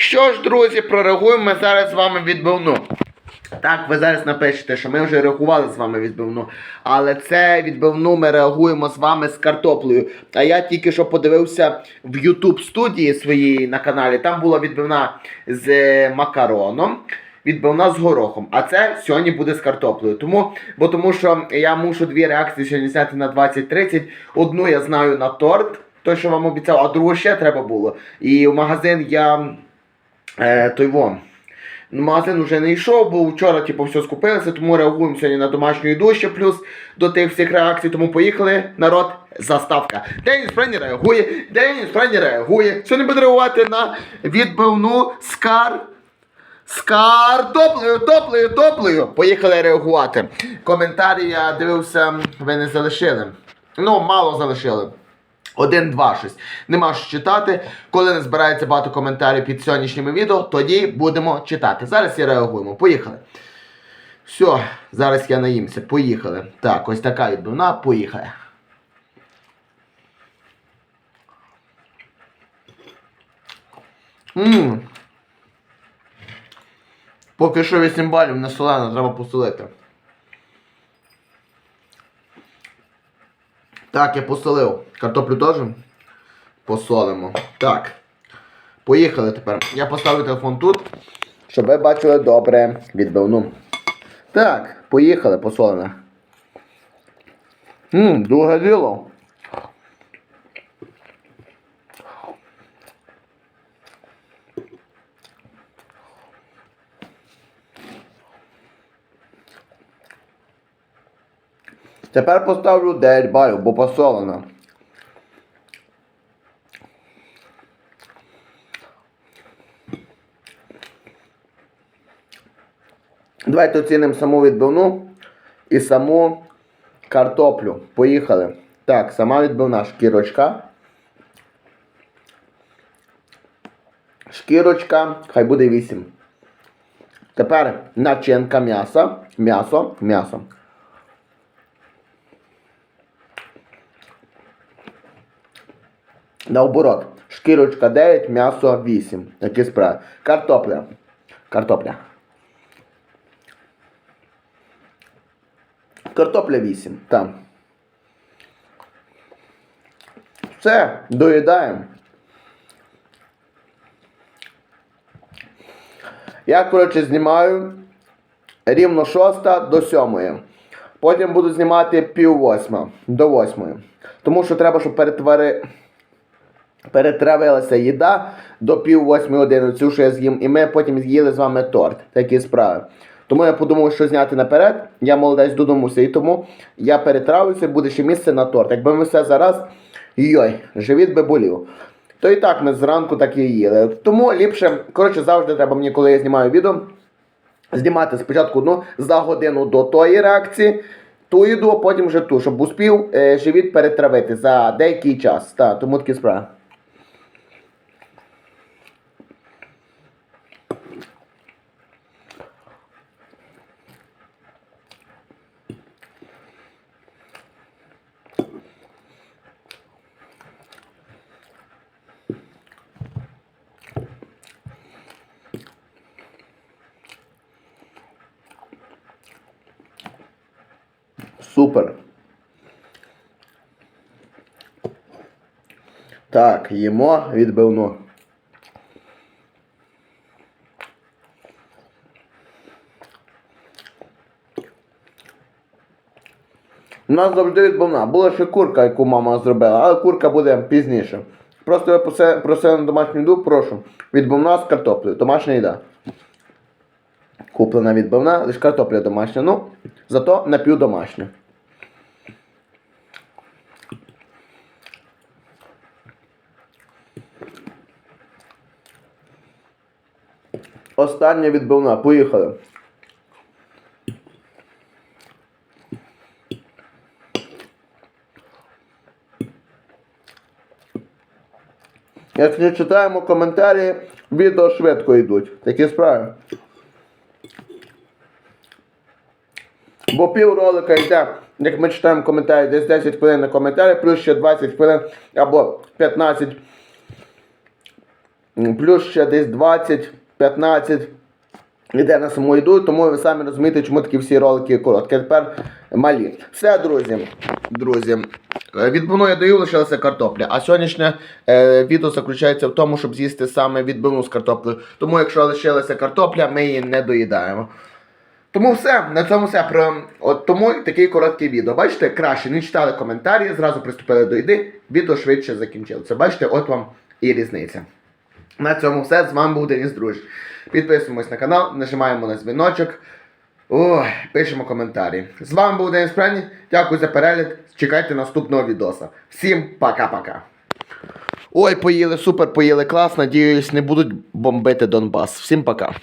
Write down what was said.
Що ж, друзі, прореагуємо ми зараз з вами відбивну. Так, ви зараз напишете, що ми вже реагували з вами відбивну. Але це відбивну ми реагуємо з вами з картоплею. А я тільки що подивився в YouTube студії своїй на каналі. Там була відбивна з е, макароном. Відбивна з горохом, а це сьогодні буде з картоплею. Тому, бо тому що я мушу дві реакції сьогодні зняти на 20-30. Одну я знаю на торт, той, що вам обіцяв, а другу ще треба було. І в магазин я е, той. Ну, Магазин вже не йшов, бо вчора типу, все скупилося, тому реагуємо сьогодні на домашню їду плюс до тих всіх реакцій. Тому поїхали, народ, заставка. Деніс Френі реагує, Деніс Френі реагує. Сьогодні буде реагувати на відбивну скар. З картоплею, топлею, топлею. Поїхали реагувати. Коментарі я дивився, ви не залишили. Ну, мало залишили. Один-два щось. Нема що читати. Коли не збирається багато коментарів під сьогоднішніми відео, тоді будемо читати. Зараз і реагуємо. Поїхали. Все, зараз я наїмся. Поїхали. Так, ось така відбивна. Поїхали. Ммм. Поки що 8 балів не солено, треба посолити. Так, я посолив. Картоплю теж посолимо. Так. Поїхали тепер. Я поставлю телефон тут, щоб ви бачили добре відбивну. Так, поїхали, посолене. Ммм, друге діло. Тепер поставлю 9 балів, бо посолено. Давайте оцінимо саму відбивну і саму картоплю. Поїхали. Так, сама відбивна шкірочка. Шкірочка, хай буде 8. Тепер начинка м'яса. М'ясо, м'ясо. Наоборот, шкірочка 9, м'ясо 8. Такі справи. Картопля. Картопля. Картопля 8. Там. Все, доїдаємо. Я, коротше, знімаю рівно 6 до 7. Потім буду знімати пів восьма до 8. Тому що треба, щоб перетвори перетравилася їда до пів восьмої години, цю, що я з'їм, і ми потім з'їли з вами торт. Такі справи. Тому я подумав, що зняти наперед. Я молодець додумався, і тому я перетравився, буде ще місце на торт. Якби ми все зараз, йой, живіт би болів. То і так ми зранку так і їли. Тому ліпше, коротше, завжди треба мені, коли я знімаю відео, знімати спочатку одну за годину до тої реакції, ту їду, а потім вже ту, щоб успів е, живіт перетравити за деякий час. Та, тому такі справи. Супер. Так, їмо відбивну. У нас завжди відбивна. Була ще курка, яку мама зробила, але курка буде пізніше. Просто ви проси- просили на домашню їду, прошу. Відбивна з картоплею. Домашня їда. Куплена відбивна, лише картопля домашня. Ну, зато напівдомашня. Остання відбивна. Поїхали. Як не читаємо коментарі, відео швидко йдуть. Такі справи. Бо пів ролика йде, як ми читаємо коментарі, десь 10 хвилин на коментарі, плюс ще 20 хвилин або 15 плюс ще десь 20, 15 іде на саму їду, тому ви самі розумієте, чому такі всі ролики короткі. Тепер малі. Все, друзі. Друзі. е, я даю, лишилася картопля. А сьогоднішнє е, відео заключається в тому, щоб з'їсти саме відбивну з картоплею. Тому якщо лишилася картопля, ми її не доїдаємо. Тому все, на цьому все. Про... От тому таке коротке відео. Бачите, краще не читали коментарі, зразу приступили до їди, відео швидше закінчилося. Бачите, от вам і різниця. На цьому все. З вами був Деніс Друж. Підписуємось на канал, нажимаємо на дзвіночок. Пишемо коментарі. З вами був Деніс Прені. Дякую за перегляд. Чекайте наступного відоса. Всім пока-пока. Ой, поїли, супер, поїли клас. Надіюсь, не будуть бомбити Донбас. Всім пока.